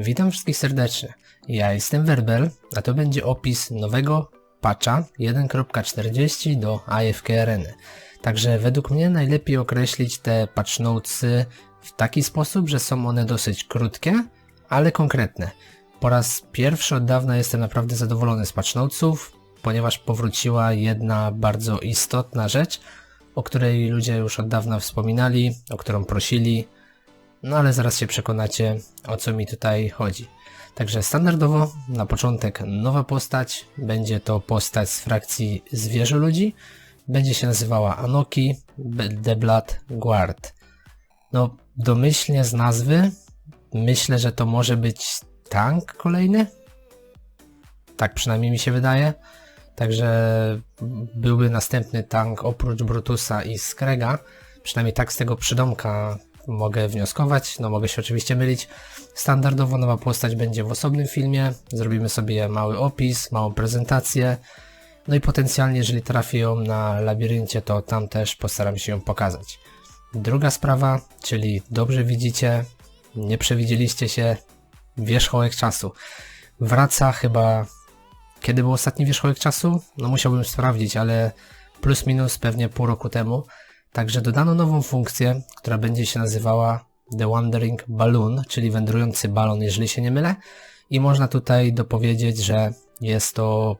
Witam wszystkich serdecznie. Ja jestem Werbel, a to będzie opis nowego patcha 1.40 do AFK Areny. Także według mnie najlepiej określić te patch notesy w taki sposób, że są one dosyć krótkie, ale konkretne. Po raz pierwszy od dawna jestem naprawdę zadowolony z patch notesów, ponieważ powróciła jedna bardzo istotna rzecz, o której ludzie już od dawna wspominali, o którą prosili, no ale zaraz się przekonacie, o co mi tutaj chodzi. Także standardowo na początek nowa postać, będzie to postać z frakcji zwierzę ludzi, będzie się nazywała Anoki The Blood Guard. No, domyślnie z nazwy myślę, że to może być tank kolejny? Tak przynajmniej mi się wydaje. Także byłby następny tank oprócz Brutusa i Skrega. Przynajmniej tak z tego przydomka mogę wnioskować. No mogę się oczywiście mylić. Standardowo nowa postać będzie w osobnym filmie. Zrobimy sobie mały opis, małą prezentację. No i potencjalnie, jeżeli trafię ją na labiryncie, to tam też postaram się ją pokazać. Druga sprawa, czyli dobrze widzicie, nie przewidzieliście się, wierzchołek czasu. Wraca chyba kiedy był ostatni wierzchołek czasu? No musiałbym sprawdzić, ale plus minus pewnie pół roku temu. Także dodano nową funkcję, która będzie się nazywała The Wandering Balloon, czyli wędrujący balon, jeżeli się nie mylę. I można tutaj dopowiedzieć, że jest to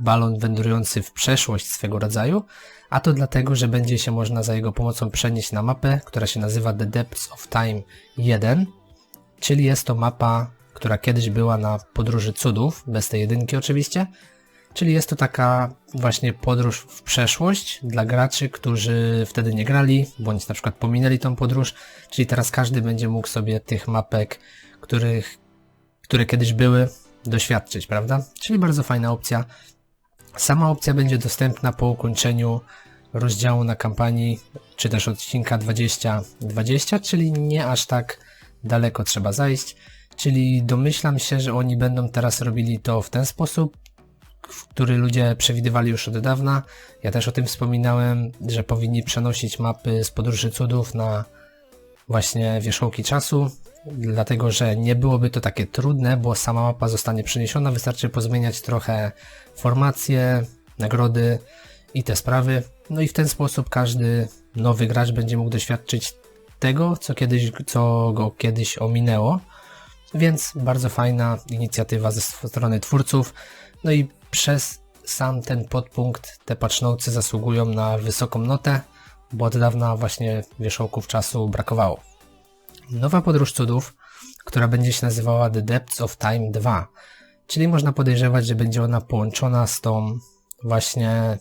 balon wędrujący w przeszłość swego rodzaju, a to dlatego, że będzie się można za jego pomocą przenieść na mapę, która się nazywa The Depths of Time 1, czyli jest to mapa która kiedyś była na podróży cudów, bez tej jedynki oczywiście. Czyli jest to taka właśnie podróż w przeszłość dla graczy, którzy wtedy nie grali, bądź na przykład pominęli tą podróż. Czyli teraz każdy będzie mógł sobie tych mapek, których, które kiedyś były, doświadczyć, prawda? Czyli bardzo fajna opcja. Sama opcja będzie dostępna po ukończeniu rozdziału na kampanii, czy też odcinka 2020, czyli nie aż tak daleko trzeba zajść. Czyli domyślam się, że oni będą teraz robili to w ten sposób, który ludzie przewidywali już od dawna. Ja też o tym wspominałem, że powinni przenosić mapy z podróży cudów na właśnie wierzchołki czasu, dlatego że nie byłoby to takie trudne, bo sama mapa zostanie przeniesiona, wystarczy pozmieniać trochę formacje, nagrody i te sprawy. No i w ten sposób każdy nowy gracz będzie mógł doświadczyć tego, co, kiedyś, co go kiedyś ominęło. Więc bardzo fajna inicjatywa ze strony twórców. No i przez sam ten podpunkt te patchnotesy zasługują na wysoką notę, bo od dawna właśnie wierzchołków czasu brakowało. Nowa podróż cudów, która będzie się nazywała The Depths of Time 2, czyli można podejrzewać, że będzie ona połączona z tą właśnie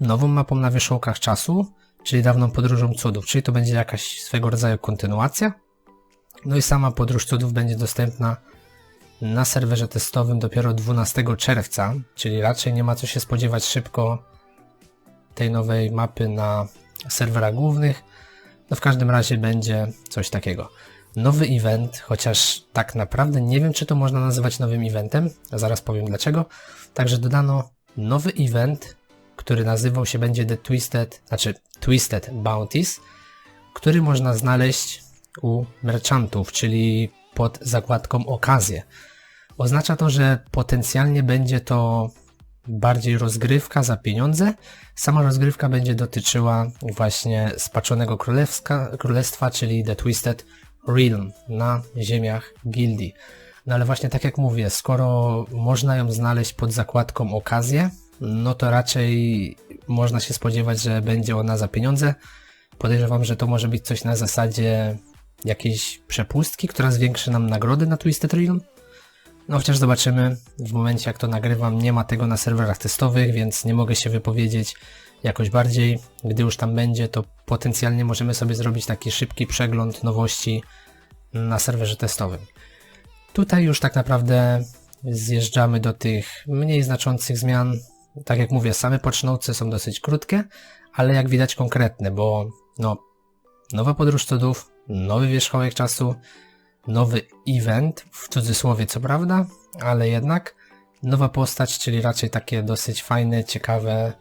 nową mapą na wierzchołkach czasu, czyli dawną podróżą cudów, czyli to będzie jakaś swego rodzaju kontynuacja. No i sama podróż cudów będzie dostępna na serwerze testowym dopiero 12 czerwca, czyli raczej nie ma co się spodziewać szybko tej nowej mapy na serwerach głównych. No w każdym razie będzie coś takiego. Nowy event, chociaż tak naprawdę nie wiem, czy to można nazywać nowym eventem, a zaraz powiem dlaczego. Także dodano nowy event, który nazywał się będzie The Twisted, znaczy Twisted Bounties, który można znaleźć u merchantów, czyli pod zakładką okazję. Oznacza to, że potencjalnie będzie to bardziej rozgrywka za pieniądze. Sama rozgrywka będzie dotyczyła właśnie spaczonego królestwa, czyli The Twisted Realm na ziemiach gildii. No ale właśnie tak jak mówię, skoro można ją znaleźć pod zakładką okazję, no to raczej można się spodziewać, że będzie ona za pieniądze. Podejrzewam, że to może być coś na zasadzie jakiejś przepustki, która zwiększy nam nagrody na Twisted Realm. No chociaż zobaczymy, w momencie jak to nagrywam nie ma tego na serwerach testowych, więc nie mogę się wypowiedzieć jakoś bardziej. Gdy już tam będzie, to potencjalnie możemy sobie zrobić taki szybki przegląd nowości na serwerze testowym. Tutaj już tak naprawdę zjeżdżamy do tych mniej znaczących zmian. Tak jak mówię, same patchnotesy są dosyć krótkie, ale jak widać konkretne, bo no, nowa podróż cudów, nowy wierzchołek czasu, nowy event, w cudzysłowie co prawda, ale jednak nowa postać, czyli raczej takie dosyć fajne, ciekawe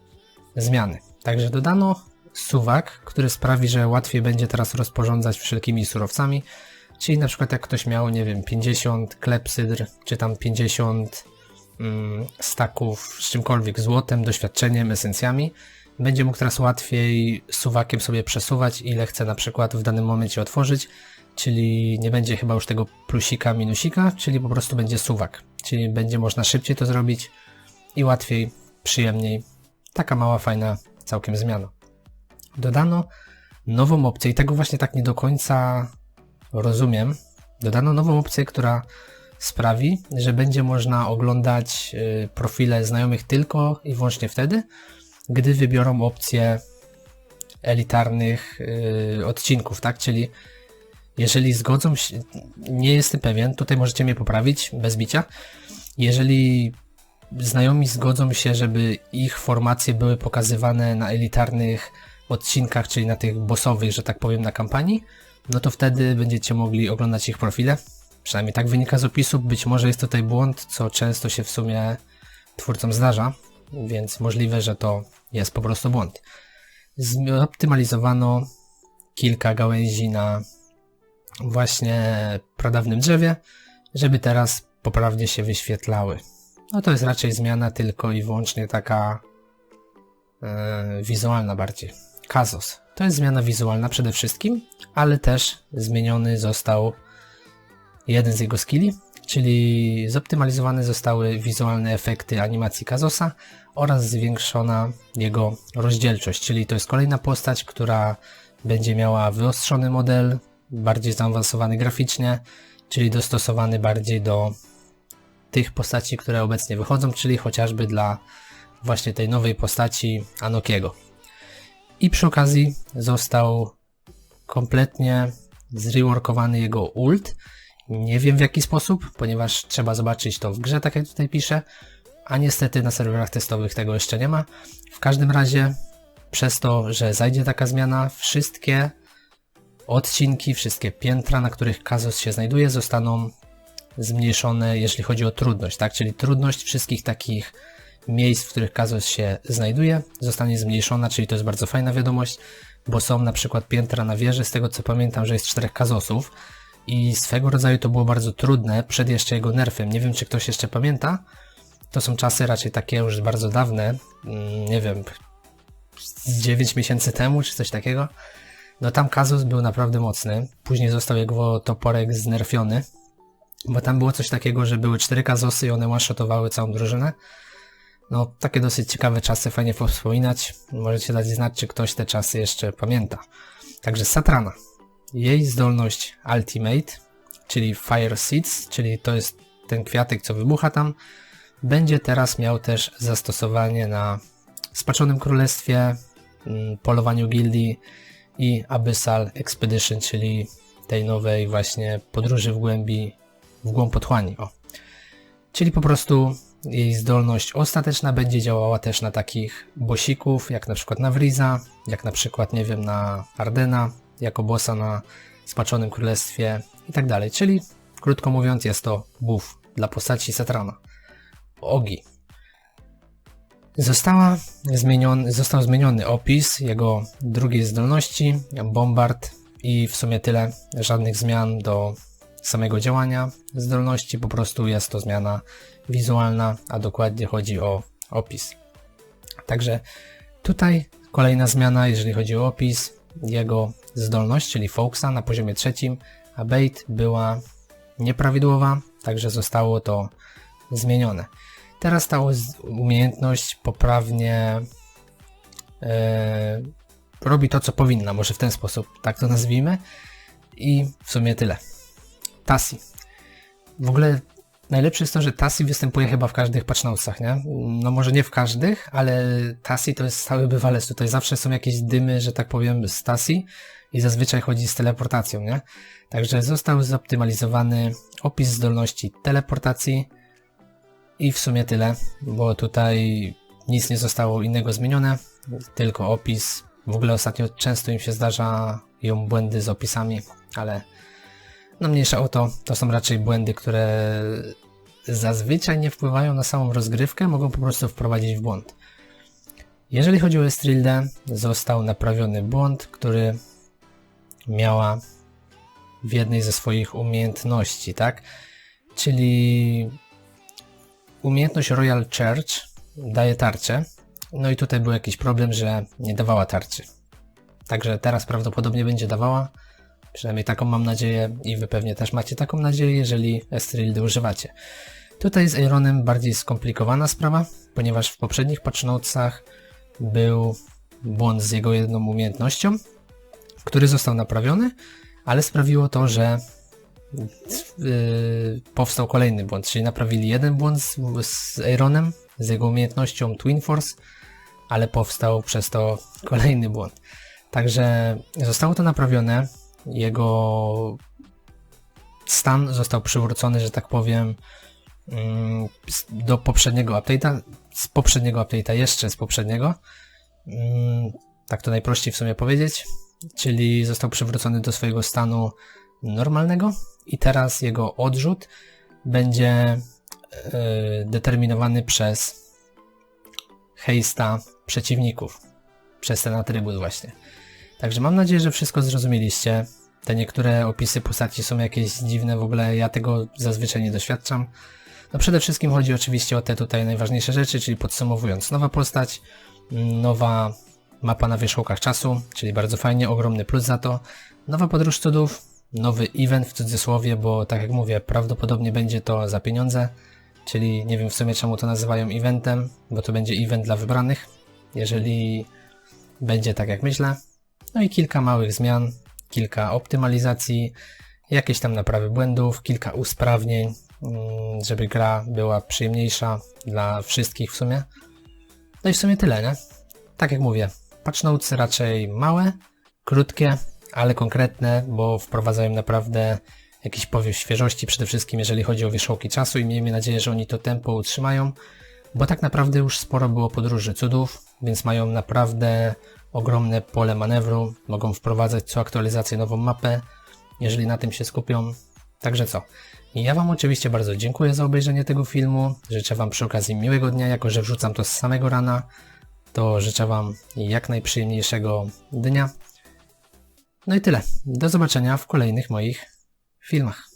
zmiany. Także dodano suwak, który sprawi, że łatwiej będzie teraz rozporządzać wszelkimi surowcami. Czyli na przykład jak ktoś miał, nie wiem, 50 klepsydr, czy tam 50 mm, staków z czymkolwiek, złotem, doświadczeniem, esencjami, będzie mógł teraz łatwiej suwakiem sobie przesuwać, ile chce na przykład w danym momencie otworzyć, czyli nie będzie chyba już tego plusika, minusika, czyli po prostu będzie suwak, czyli będzie można szybciej to zrobić i łatwiej, przyjemniej. Taka mała, fajna całkiem zmiana. Dodano nową opcję i tego właśnie tak nie do końca rozumiem. Dodano nową opcję, która sprawi, że będzie można oglądać y, profile znajomych tylko i wyłącznie wtedy, gdy wybiorą opcję elitarnych yy, odcinków, tak? Czyli jeżeli zgodzą się, nie jestem pewien, tutaj możecie mnie poprawić bez bicia. Jeżeli znajomi zgodzą się, żeby ich formacje były pokazywane na elitarnych odcinkach, czyli na tych bossowych, że tak powiem, na kampanii, no to wtedy będziecie mogli oglądać ich profile. Przynajmniej tak wynika z opisu. Być może jest tutaj błąd, co często się w sumie twórcom zdarza, więc możliwe, że to jest po prostu błąd. Zoptymalizowano kilka gałęzi na właśnie pradawnym drzewie, żeby teraz poprawnie się wyświetlały. No to jest raczej zmiana tylko i wyłącznie taka e, wizualna bardziej. Kazos. To jest zmiana wizualna przede wszystkim, ale też zmieniony został jeden z jego skilli, czyli zoptymalizowane zostały wizualne efekty animacji Kazosa oraz zwiększona jego rozdzielczość, czyli to jest kolejna postać, która będzie miała wyostrzony model, bardziej zaawansowany graficznie, czyli dostosowany bardziej do tych postaci, które obecnie wychodzą, czyli chociażby dla właśnie tej nowej postaci Anokiego. I przy okazji został kompletnie zreworkowany jego ult. Nie wiem w jaki sposób, ponieważ trzeba zobaczyć to w grze, tak jak tutaj piszę, a niestety na serwerach testowych tego jeszcze nie ma. W każdym razie, przez to, że zajdzie taka zmiana, wszystkie odcinki, wszystkie piętra, na których Kazos się znajduje, zostaną zmniejszone, jeśli chodzi o trudność, tak? Czyli trudność wszystkich takich miejsc, w których Kazos się znajduje, zostanie zmniejszona, czyli to jest bardzo fajna wiadomość, bo są na przykład piętra na wieży, z tego co pamiętam, że jest czterech Kazosów i swego rodzaju to było bardzo trudne przed jeszcze jego nerfem. Nie wiem, czy ktoś jeszcze pamięta. To są czasy raczej takie już bardzo dawne, mm, nie wiem, z 9 miesięcy temu, czy coś takiego. No tam Kazus był naprawdę mocny. Później został jego toporek znerfiony, bo tam było coś takiego, że były cztery Kazosy i one one-shotowały całą drużynę. No, takie dosyć ciekawe czasy, fajnie wspominać. Możecie dać znać, czy ktoś te czasy jeszcze pamięta. Także Satrana. Jej zdolność Ultimate, czyli Fire Seeds, czyli to jest ten kwiatek, co wybucha tam, będzie teraz miał też zastosowanie na Spaczonym Królestwie, mm, polowaniu gildii i Abyssal Expedition, czyli tej nowej właśnie podróży w głębi, w głąb otchłani. O. Czyli po prostu jej zdolność ostateczna będzie działała też na takich bosików, jak na przykład na Vriza, jak na przykład, nie wiem, na Ardena, jako bossa na Spaczonym Królestwie i tak dalej. Czyli, krótko mówiąc, jest to buff dla postaci Satrana. Ogi. Została zmieniony, został zmieniony opis jego drugiej zdolności, Bombard i w sumie tyle, żadnych zmian do samego działania zdolności, po prostu jest to zmiana wizualna, a dokładnie chodzi o opis. Także tutaj kolejna zmiana, jeżeli chodzi o opis, jego zdolność, czyli Foxa na poziomie trzecim, a bait była nieprawidłowa, także zostało to zmienione. Teraz ta umiejętność poprawnie e, robi to, co powinna, może w ten sposób, tak to nazwijmy. I w sumie tyle. Tassi. W ogóle najlepsze jest to, że Tassi występuje chyba w każdych patchnotesach, nie? No może nie w każdych, ale Tassi to jest stały bywalec. Tutaj zawsze są jakieś dymy, że tak powiem, z Tassi i zazwyczaj chodzi z teleportacją, nie? Także został zoptymalizowany opis zdolności teleportacji, i w sumie tyle, bo tutaj nic nie zostało innego zmienione, tylko opis. W ogóle ostatnio często im się zdarzają błędy z opisami, ale no mniejsza o to, to są raczej błędy, które zazwyczaj nie wpływają na samą rozgrywkę, mogą po prostu wprowadzić w błąd. Jeżeli chodzi o Estrildę, został naprawiony błąd, który miała w jednej ze swoich umiejętności, tak? Czyli umiejętność Royal Church daje tarczę. No i tutaj był jakiś problem, że nie dawała tarczy. Także teraz prawdopodobnie będzie dawała. Przynajmniej taką mam nadzieję i wy pewnie też macie taką nadzieję, jeżeli Estrildy używacie. Tutaj z Ironem bardziej skomplikowana sprawa, ponieważ w poprzednich patchnotesach był błąd z jego jedną umiejętnością, który został naprawiony, ale sprawiło to, że yy, powstał kolejny błąd, czyli naprawili jeden błąd z, z Aaronem, z jego umiejętnością Twin Force, ale powstał przez to kolejny błąd. Także zostało to naprawione, jego stan został przywrócony, że tak powiem, mm, do poprzedniego update'a, z poprzedniego update'a jeszcze z poprzedniego. Mm, tak to najprościej w sumie powiedzieć. Czyli został przywrócony do swojego stanu normalnego i teraz jego odrzut będzie yy, determinowany przez hejsta przeciwników. Przez ten atrybut właśnie. Także mam nadzieję, że wszystko zrozumieliście. Te niektóre opisy postaci są jakieś dziwne, w ogóle ja tego zazwyczaj nie doświadczam. No przede wszystkim chodzi oczywiście o te tutaj najważniejsze rzeczy, czyli podsumowując, nowa postać, nowa mapa na wierzchołkach czasu, czyli bardzo fajnie, ogromny plus za to. Nowa podróż cudów, nowy event w cudzysłowie, bo tak jak mówię, prawdopodobnie będzie to za pieniądze, czyli nie wiem w sumie czemu to nazywają eventem, bo to będzie event dla wybranych, jeżeli będzie tak jak myślę. No i kilka małych zmian, kilka optymalizacji, jakieś tam naprawy błędów, kilka usprawnień, mm, żeby gra była przyjemniejsza dla wszystkich w sumie. No i w sumie tyle, nie? Tak jak mówię, patch notes raczej małe, krótkie, ale konkretne, bo wprowadzają naprawdę jakiś powiew świeżości, przede wszystkim jeżeli chodzi o wierzchołki czasu i miejmy nadzieję, że oni to tempo utrzymają, bo tak naprawdę już sporo było podróży cudów, więc mają naprawdę ogromne pole manewru, mogą wprowadzać co aktualizację nową mapę, jeżeli na tym się skupią. Także co? Ja Wam oczywiście bardzo dziękuję za obejrzenie tego filmu. Życzę Wam przy okazji miłego dnia, jako że wrzucam to z samego rana. To życzę Wam jak najprzyjemniejszego dnia. No i tyle. Do zobaczenia w kolejnych moich filmach.